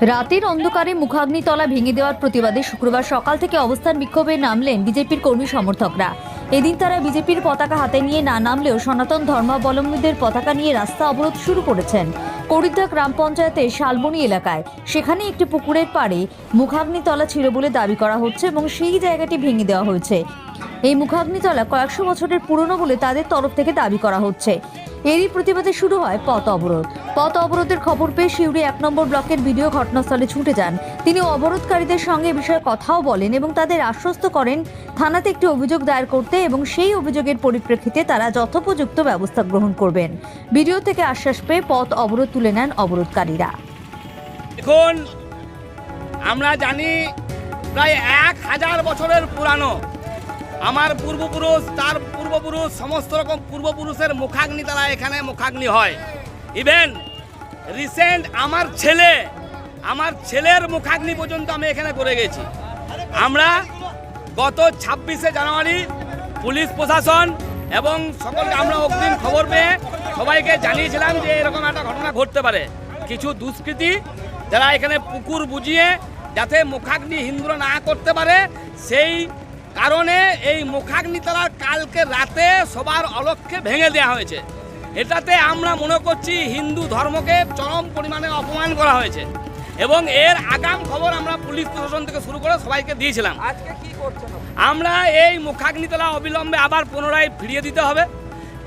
রাতের অন্ধকারে মুখাগ্নিতলা ভেঙে দেওয়ার প্রতিবাদে শুক্রবার সকাল থেকে অবস্থান বিক্ষোভে নামলেন বিজেপির কর্মী সমর্থকরা। এদিন তারা বিজেপির পতাকা হাতে নিয়ে না নামলেও সনাতন ধর্মাবলম্বীদের পতাকা নিয়ে রাস্তা অবরোধ শুরু করেছেন করিদ্দা গ্রাম পঞ্চায়েতের শালবনী এলাকায়। সেখানে একটি পুকুরের পাড়ে মুখাগ্নিতলা ছিল বলে দাবি করা হচ্ছে এবং সেই জায়গাটি ভেঙে দেওয়া হয়েছে। এই মুখাগ্নিতলা কয়েকশো বছরের পুরনো বলে তাদের তরফ থেকে দাবি করা হচ্ছে। এরই প্রতিবাদে শুরু হয় পথ অবরোধ। পথ অবরোধের খবর পেয়ে শিউরি এক নম্বর ব্লকের ভিডিও ঘটনাস্থলে ছুটে যান। তিনি অবরোধকারীদের সঙ্গে বিষয়ে কথাও বলেন এবং তাদের আশ্বস্ত করেন থানাতে একটি অভিযোগ দায়ের করতে এবং সেই অভিযোগের পরিপ্রেক্ষিতে তারা যথোপযুক্ত ব্যবস্থা গ্রহণ করবেন। ভিডিও থেকে আশ্বাস পেয়ে পথ অবরোধ তুলে নেন অবরোধকারীরা। এখন আমরা জানি প্রায় এক হাজার বছরের পুরানো আমার পূর্বপুরুষ, তার পূর্বপুরুষ, সমস্ত রকম পূর্বপুরুষের মুখাগ্নি তারা এখানে মুখাগ্নি হয়। ইভেন রিসেন্ট আমার ছেলে, আমার ছেলের মুখাগ্নি পর্যন্ত আমি এখানে করে গেছি। আমরা গত ছাব্বিশে জানুয়ারি পুলিশ প্রশাসন এবং সকলকে আমরা অগ্রিম খবর পেয়ে সবাইকে জানিয়েছিলাম যে এরকম একটা ঘটনা ঘটতে পারে। কিছু দুষ্কৃতী যারা এখানে পুকুর বুঝিয়ে যাতে মুখাগ্নি হিন্দুরা না করতে পারে, সেই কারণে এই মুখাগ্নি তালার কালকে রাতে সবার অলক্ষে ভেঙে দেওয়া হয়েছে। এটাতে আমরা মনে করছি হিন্দু ধর্মকে চরম পরিমাণে অপমান করা হয়েছে। এবং এর আগাম খবর আমরা পুলিশ প্রশাসন থেকে শুরু করে সবাইকে দিয়েছিলাম। আজকে কি করছেন আমরা এই মুখাগ্নিতলা অবিলম্বে আবার পুনরায় ফিরিয়ে দিতে হবে।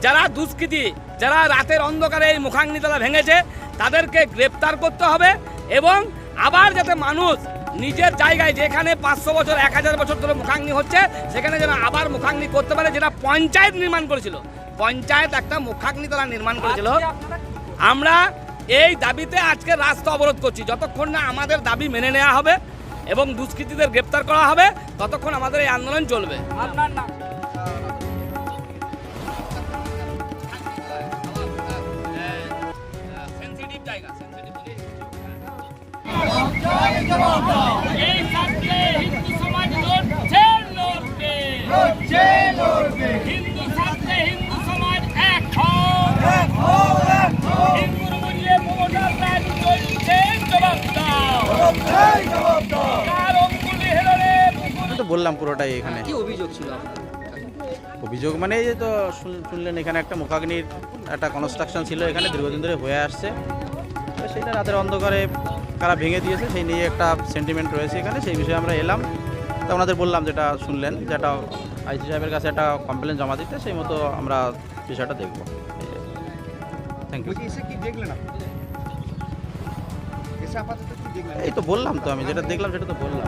যারা দুষ্কৃতী যারা রাতের অন্ধকারে এই মুখাগ্নিতলা ভেঙেছে তাদেরকে গ্রেপ্তার করতে হবে এবং আবার যাতে মানুষ নিজের জায়গায় যেখানে পাঁচশো বছর এক হাজার বছর ধরে মুখাগ্নি হচ্ছে সেখানে যেন আবার মুখাগ্নি করতে পারে যেটা পঞ্চায়েত নির্মাণ করেছিল। পঞ্চায়েত একটা মুখাগ্নি তারা নির্মাণ করেছিল? আমরা এই দাবিতে আজকে রাস্তা অবরোধ করছি। যতক্ষণ না আমাদের দাবি মেনে নেওয়া হবে এবং দুষ্কৃতীদের গ্রেপ্তার করা হবে ততক্ষণ আমাদের এই আন্দোলন চলবে। আপনার নাম? বললাম পুরোটাই এখানে। কি অভিযোগ ছিল অভিযোগ মানে এই যে তো শুনলেন এখানে একটা মুখাগ্নির একটা কনস্ট্রাকশন ছিল এখানে দীর্ঘদিন ধরে হয়ে আসছে। তো সেটা রাতের অন্ধকারে কারা ভেঙে দিয়েছে সেই নিয়ে একটা সেন্টিমেন্ট রয়েছে এখানে সেই বিষয়ে আমরা এলাম। তো ওনাদের বললাম যেটা শুনলেন যেটা আইসি সাহেবের কাছে একটা কমপ্লেন জমা দিতে সেই মতো আমরা বিষয়টা দেখব। থ্যাংক ইউ এই তো বললাম তো আমি যেটা দেখলাম সেটা তো বললাম।